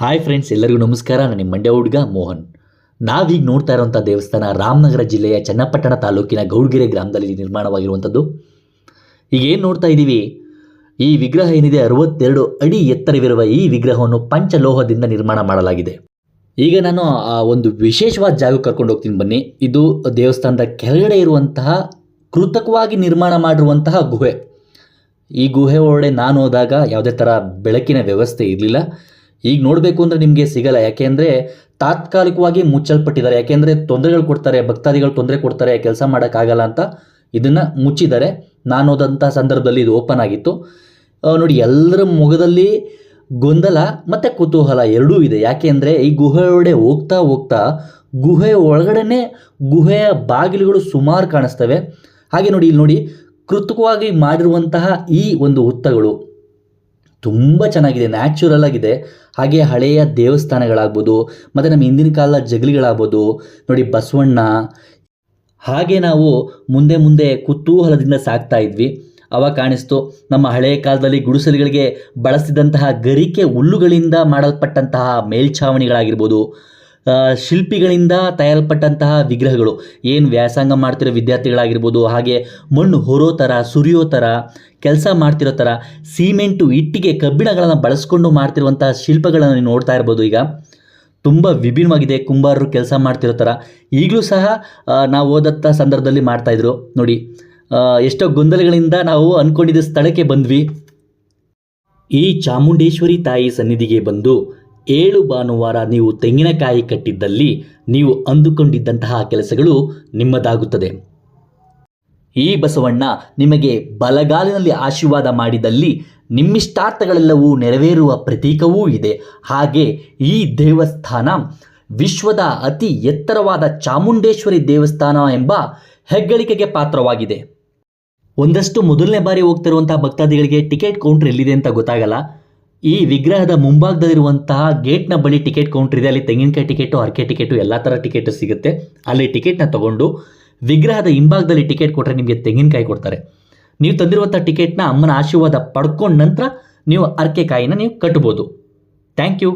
Hi friends ಎಲ್ಲರಿಗೂ ನಮಸ್ಕಾರ. ನಾನು ನಿಮ್ಮ ಮಂಡ್ಯ ಹುಡುಗ ಮೋಹನ್. ನಾವೀಗ ನೋಡ್ತಾ ಇರುವಂಥ ದೇವಸ್ಥಾನ ರಾಮನಗರ ಜಿಲ್ಲೆಯ ಚನ್ನಪಟ್ಟಣ ತಾಲೂಕಿನ ಗೌಡ್ಗೆರೆ ಗ್ರಾಮದಲ್ಲಿ ನಿರ್ಮಾಣವಾಗಿರುವಂಥದ್ದು. ಈಗ ಏನು ನೋಡ್ತಾ ಇದ್ದೀವಿ ಈ ವಿಗ್ರಹ ಏನಿದೆ? ಅರವತ್ತೆರಡು ಅಡಿ ಎತ್ತರವಿರುವ ಈ ವಿಗ್ರಹವನ್ನು ಪಂಚಲೋಹದಿಂದ ನಿರ್ಮಾಣ ಮಾಡಲಾಗಿದೆ. ಈಗ ನಾನು ಆ ಒಂದು ವಿಶೇಷವಾದ ಜಾಗಕ್ಕೆ ಕರ್ಕೊಂಡು ಹೋಗ್ತೀನಿ ಬನ್ನಿ. ಇದು ದೇವಸ್ಥಾನದ ಕೆಳಗಡೆ ಇರುವಂತಹ ಕೃತಕವಾಗಿ ನಿರ್ಮಾಣ ಮಾಡಿರುವಂತಹ ಗುಹೆ. ಈ ಗುಹೆ ಒಳಗಡೆ ನಾನು ಹೋದಾಗ ಯಾವುದೇ ಥರ ಬೆಳಕಿನ ವ್ಯವಸ್ಥೆ ಇರಲಿಲ್ಲ. ಈಗ ನೋಡಬೇಕು ಅಂದರೆ ನಿಮಗೆ ಸಿಗಲ್ಲ. ಯಾಕೆಂದರೆ ತಾತ್ಕಾಲಿಕವಾಗಿ ಮುಚ್ಚಲ್ಪಟ್ಟಿದ್ದಾರೆ. ಯಾಕೆಂದರೆ ತೊಂದರೆಗಳು ಕೊಡ್ತಾರೆ, ಭಕ್ತಾದಿಗಳು ತೊಂದರೆ ಕೊಡ್ತಾರೆ, ಕೆಲಸ ಮಾಡೋಕ್ಕಾಗಲ್ಲ ಅಂತ ಇದನ್ನು ಮುಚ್ಚಿದ್ದಾರೆ. ನಾನು ಹೋದಂಥ ಸಂದರ್ಭದಲ್ಲಿ ಇದು ಓಪನ್ ಆಗಿತ್ತು. ನೋಡಿ, ಎಲ್ಲರ ಮೊಗದಲ್ಲಿ ಗೊಂದಲ ಮತ್ತು ಕುತೂಹಲ ಎರಡೂ ಇದೆ. ಯಾಕೆಂದರೆ ಈ ಗುಹೆಯೊಡೆ ಹೋಗ್ತಾ ಹೋಗ್ತಾ ಗುಹೆಯ ಒಳಗಡೆನೇ ಗುಹೆಯ ಬಾಗಿಲುಗಳು ಸುಮಾರು ಕಾಣಿಸ್ತವೆ. ಹಾಗೆ ನೋಡಿ, ಇಲ್ಲಿ ನೋಡಿ, ಕೃತಕವಾಗಿ ಮಾಡಿರುವಂತಹ ಈ ಒಂದು ಹುತ್ತಗಳು ತುಂಬ ಚೆನ್ನಾಗಿದೆ ನ್ಯಾಚುರಲ್ ಆಗಿದೆ. ಹಾಗೆ ಹಳೆಯ ದೇವಸ್ಥಾನಗಳಾಗ್ಬೋದು, ಮತ್ತು ನಮ್ಮ ಹಿಂದಿನ ಕಾಲದ ಜಗಲಿಗಳಾಗ್ಬೋದು, ನೋಡಿ ಬಸವಣ್ಣ. ಹಾಗೆ ನಾವು ಮುಂದೆ ಮುಂದೆ ಕುತೂಹಲದಿಂದ ಸಾಕ್ತಾ ಇದ್ವಿ. ಅವಾಗ ಕಾಣಿಸ್ತು, ನಮ್ಮ ಹಳೆಯ ಕಾಲದಲ್ಲಿ ಗುಡಿಸಲುಗಳಿಗೆ ಬಳಸಿದಂತಹ ಗರಿಕೆ ಹುಲ್ಲುಗಳಿಂದ ಮಾಡಲ್ಪಟ್ಟಂತಹ ಮೇಲ್ಛಾವಣಿಗಳಾಗಿರ್ಬೋದು. ಶಿಲ್ಪಿಗಳಿಂದ ತಯಾರಲ್ಪಟ್ಟಂತಹ ವಿಗ್ರಹಗಳು. ಏನು ವ್ಯಾಸಂಗ ಮಾಡ್ತಿರೋ ವಿದ್ಯಾರ್ಥಿಗಳಾಗಿರ್ಬೋದು, ಹಾಗೆ ಮಣ್ಣು ಹೊರೋ ಥರ ಸುರಿಯೋ ಥರ ಕೆಲಸ ಮಾಡ್ತಿರೋ ಥರ ಸಿಮೆಂಟು ಇಟ್ಟಿಗೆ ಕಬ್ಬಿಣಗಳನ್ನು ಬಳಸ್ಕೊಂಡು ಮಾಡ್ತಿರುವಂತಹ ಶಿಲ್ಪಗಳನ್ನು ನೀವು ನೋಡ್ತಾ ಇರ್ಬೋದು ಈಗ. ತುಂಬ ವಿಭಿನ್ನವಾಗಿದೆ, ಕುಂಬಾರರು ಕೆಲಸ ಮಾಡ್ತಿರೋ ಥರ ಈಗಲೂ ಸಹ ನಾವು ಓದತ್ತ ಸಂದರ್ಭದಲ್ಲಿ ಮಾಡ್ತಾಯಿದ್ರು ನೋಡಿ ಎಷ್ಟೋ ಗೊಂದಲಗಳಿಂದ ನಾವು ಅಂದ್ಕೊಂಡಿದ್ದ ಸ್ಥಳಕ್ಕೆ ಬಂದ್ವಿ. ಈ ಚಾಮುಂಡೇಶ್ವರಿ ತಾಯಿ ಸನ್ನಿಧಿಗೆ ಬಂದು ಏಳು ಭಾನುವಾರ ನೀವು ತೆಂಗಿನಕಾಯಿ ಕಟ್ಟಿದ್ದಲ್ಲಿ ನೀವು ಅಂದುಕೊಂಡಿದ್ದಂತಹ ಕೆಲಸಗಳು ನಿಮ್ಮದಾಗುತ್ತದೆ. ಈ ಬಸವಣ್ಣ ನಿಮಗೆ ಬಲಗಾಲಿನಲ್ಲಿ ಆಶೀರ್ವಾದ ಮಾಡಿದಲ್ಲಿ ನಿಮ್ಮಿಷ್ಟಾರ್ಥಗಳೆಲ್ಲವೂ ನೆರವೇರುವ ಪ್ರತೀಕವೂ ಇದೆ. ಹಾಗೆ ಈ ದೇವಸ್ಥಾನ ವಿಶ್ವದ ಅತಿ ಎತ್ತರವಾದ ಚಾಮುಂಡೇಶ್ವರಿ ದೇವಸ್ಥಾನ ಎಂಬ ಹೆಗ್ಗಳಿಕೆಗೆ ಪಾತ್ರವಾಗಿದೆ. ಒಂದಷ್ಟು ಮೊದಲನೇ ಬಾರಿ ಹೋಗ್ತಿರುವಂತಹ ಭಕ್ತಾದಿಗಳಿಗೆ ಟಿಕೆಟ್ ಕೌಂಟರ್ ಎಲ್ಲಿದೆ ಅಂತ ಗೊತ್ತಾಗಲ್ಲ. ಈ ವಿಗ್ರಹದ ಮುಂಭಾಗದಲ್ಲಿರುವಂತಹ ಗೇಟ್ನ ಬಳಿ ಟಿಕೆಟ್ ಕೌಂಟರ್ ಇದೆ. ಅಲ್ಲಿ ತೆಂಗಿನಕಾಯಿ ಟಿಕೆಟು ಅರಕೆ ಟಿಕೆಟು, ಎಲ್ಲ ಥರ ಟಿಕೆಟ್ ಸಿಗುತ್ತೆ. ಅಲ್ಲಿ ಟಿಕೆಟ್ನ ತಗೊಂಡು ವಿಗ್ರಹದ ಹಿಂಭಾಗದಲ್ಲಿ ಟಿಕೆಟ್ ಕೊಟ್ಟರೆ ನಿಮಗೆ ತೆಂಗಿನಕಾಯಿ ಕೊಡ್ತಾರೆ. ನೀವು ತಂದಿರುವಂಥ ಟಿಕೆಟ್ನ ಅಮ್ಮನ ಆಶೀರ್ವಾದ ಪಡ್ಕೊಂಡ ನಂತರ ನೀವು ಅರಕೆ ಕಾಯಿನ ನೀವು ಕಟ್ಬೋದು. Thank you